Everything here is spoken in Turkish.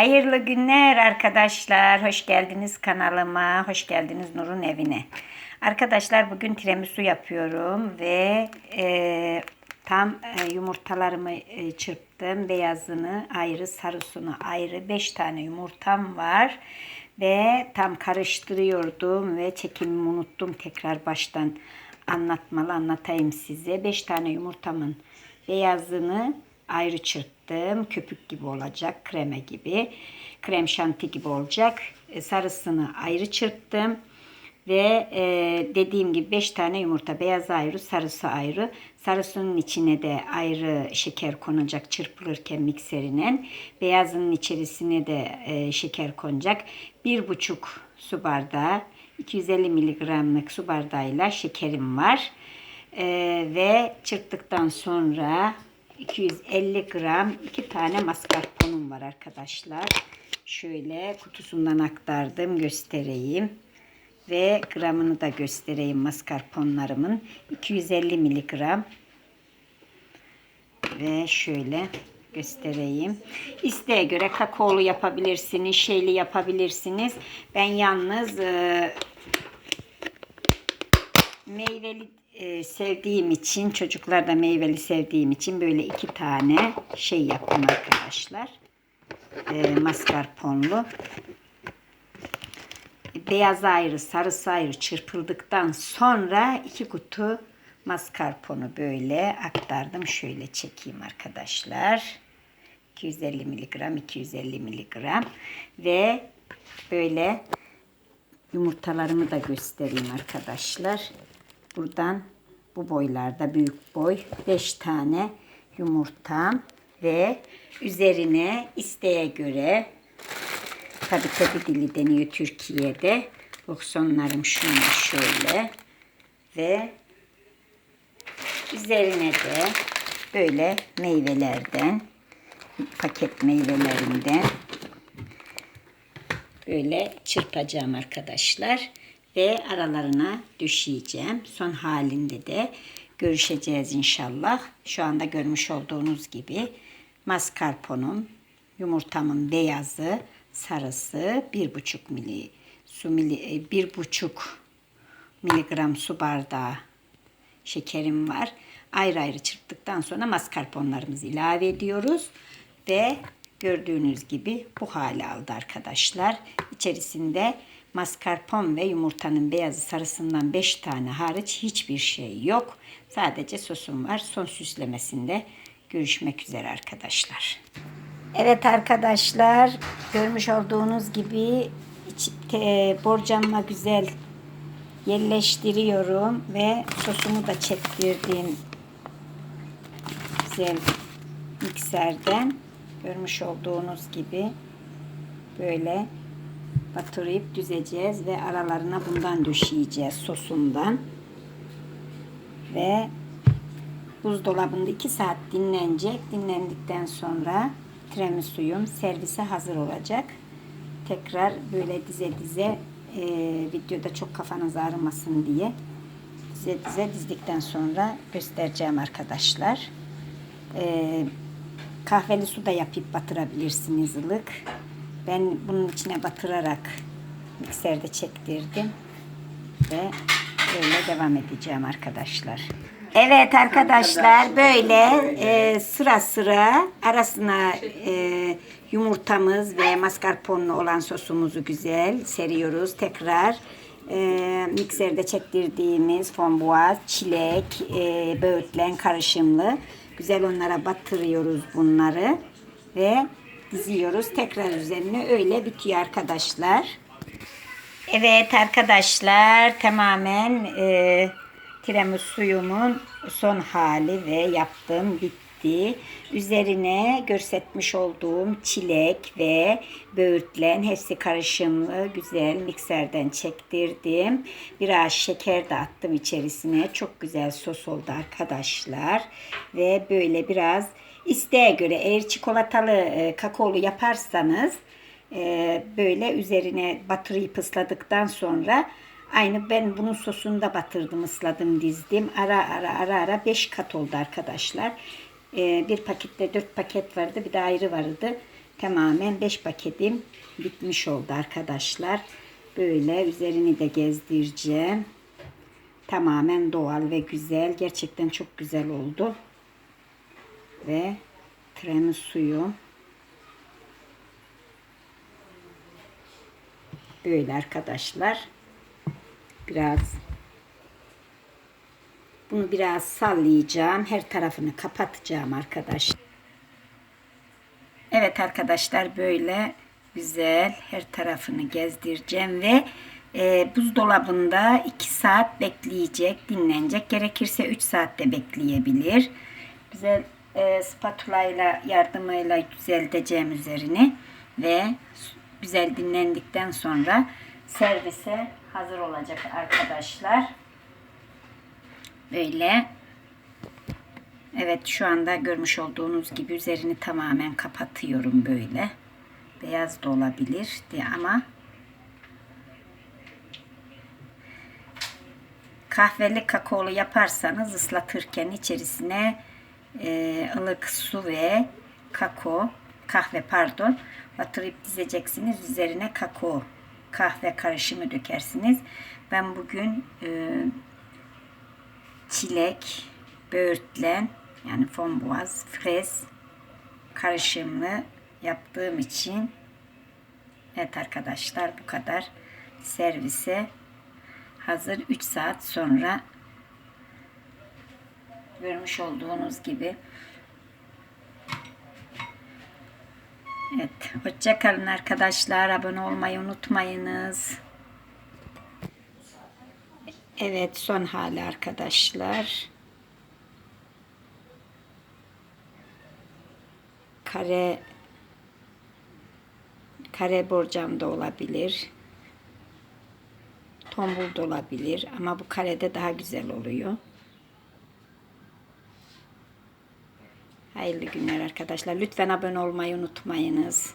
Hayırlı günler arkadaşlar. Hoş geldiniz kanalıma. Hoş geldiniz Nur'un evine. Arkadaşlar bugün tiramisu yapıyorum ve e, tam e, yumurtalarımı e, çırptım. Beyazını ayrı, sarısını ayrı. 5 tane yumurtam var. Ve tam karıştırıyordum ve çekimimi unuttum. Tekrar baştan anlatmalı anlatayım size. 5 tane yumurtamın beyazını ayrı çırptım. Köpük gibi olacak, kreme gibi. Krem şanti gibi olacak. E, Sarısını ayrı çırptım. Ve e, dediğim gibi 5 tane yumurta. Beyaz ayrı, sarısı ayrı. Sarısının içine de ayrı şeker konacak çırpılırken mikserinin. Beyazının içerisine de e, şeker konacak. 1,5 su bardağı, 250 miligramlık su bardağıyla şekerim var. E, ve çırptıktan sonra 250 gram iki tane mascarpone'um var arkadaşlar. Şöyle kutusundan aktardım göstereyim. Ve gramını da göstereyim mascarpone'larımın. 250 miligram. Ve şöyle göstereyim. İsteğe göre kakaolu yapabilirsiniz, şeyli yapabilirsiniz. Ben yalnız e, meyveli e, sevdiğim için, çocuklar da meyveli sevdiğim için böyle iki tane şey yaptım arkadaşlar. E, mascarpone'lu. Beyaz ayrı, sarısı ayrı çırpıldıktan sonra iki kutu mascarpone'u böyle aktardım. Şöyle çekeyim arkadaşlar. 250 miligram, 250 miligram ve böyle yumurtalarımı da göstereyim arkadaşlar. Buradan bu boylarda büyük boy 5 tane yumurtam ve üzerine isteğe göre tabi tabi dili deniyor Türkiye'de. Boksonlarım şunlar şöyle ve üzerine de böyle meyvelerden paket meyvelerinden böyle çırpacağım arkadaşlar ve aralarına düşeceğim. Son halinde de görüşeceğiz inşallah. Şu anda görmüş olduğunuz gibi mascarpone'um, yumurtamın beyazı, sarısı 1,5 mili su mili 1,5 miligram su bardağı şekerim var. Ayrı ayrı çırptıktan sonra mascarpone'larımızı ilave ediyoruz ve gördüğünüz gibi bu hale aldı arkadaşlar. İçerisinde mascarpone ve yumurtanın beyazı sarısından 5 tane hariç hiçbir şey yok. Sadece sosum var. Son süslemesinde görüşmek üzere arkadaşlar. Evet arkadaşlar görmüş olduğunuz gibi borcamla güzel yerleştiriyorum ve sosumu da çektirdim güzel mikserden görmüş olduğunuz gibi böyle batırıp düzeceğiz ve aralarına bundan döşeyeceğiz sosundan. Ve buzdolabında 2 saat dinlenecek. Dinlendikten sonra tiramisu'yum servise hazır olacak. Tekrar böyle dize dize e, videoda çok kafanız ağrımasın diye dize dize dizdikten sonra göstereceğim arkadaşlar. E, kahveli su da yapıp batırabilirsiniz ılık ben bunun içine batırarak mikserde çektirdim ve böyle devam edeceğim arkadaşlar. Evet arkadaşlar böyle e, sıra sıra arasına e, yumurtamız ve mascarpone'lu olan sosumuzu güzel seriyoruz. Tekrar e, mikserde çektirdiğimiz frambuaz, çilek, e, böğürtlen karışımlı güzel onlara batırıyoruz bunları ve diziyoruz. Tekrar üzerine öyle bitiyor arkadaşlar. Evet arkadaşlar tamamen e, tiramisu'yumun son hali ve yaptım bitti. Üzerine görsetmiş olduğum çilek ve böğürtlen hepsi karışımlı güzel mikserden çektirdim. Biraz şeker de attım içerisine. Çok güzel sos oldu arkadaşlar. Ve böyle biraz isteğe göre eğer çikolatalı e, kakaolu yaparsanız e, böyle üzerine batırıyı ısladıktan sonra aynı ben bunun sosunu da batırdım ısladım dizdim ara ara ara ara 5 kat oldu arkadaşlar e, bir pakette 4 paket vardı bir de ayrı vardı Tamamen 5 paketim bitmiş oldu arkadaşlar. Böyle üzerini de gezdireceğim. Tamamen doğal ve güzel. Gerçekten çok güzel oldu. Ve kremi suyu. Böyle arkadaşlar. Biraz bunu biraz sallayacağım. Her tarafını kapatacağım arkadaşlar. Evet arkadaşlar böyle güzel her tarafını gezdireceğim ve e, buzdolabında 2 saat bekleyecek, dinlenecek. Gerekirse 3 saatte bekleyebilir. Güzel e, spatula ile yardımıyla düzelteceğim üzerini ve güzel dinlendikten sonra servise hazır olacak arkadaşlar. Böyle Evet şu anda görmüş olduğunuz gibi üzerini tamamen kapatıyorum böyle. Beyaz da olabilir diye ama kahveli kakaolu yaparsanız ıslatırken içerisine e, ılık su ve kakao kahve pardon. Batırıp dizeceksiniz. Üzerine kakao kahve karışımı dökersiniz. Ben bugün e, çilek, böğürtlen yani frambuaz, frez karışımlı yaptığım için evet arkadaşlar bu kadar servise hazır. 3 saat sonra görmüş olduğunuz gibi Evet, hoşça kalın arkadaşlar. Abone olmayı unutmayınız. Evet, son hali arkadaşlar. Kare kare borcam da olabilir. Tombul da olabilir ama bu karede daha güzel oluyor. Hayırlı günler arkadaşlar. Lütfen abone olmayı unutmayınız.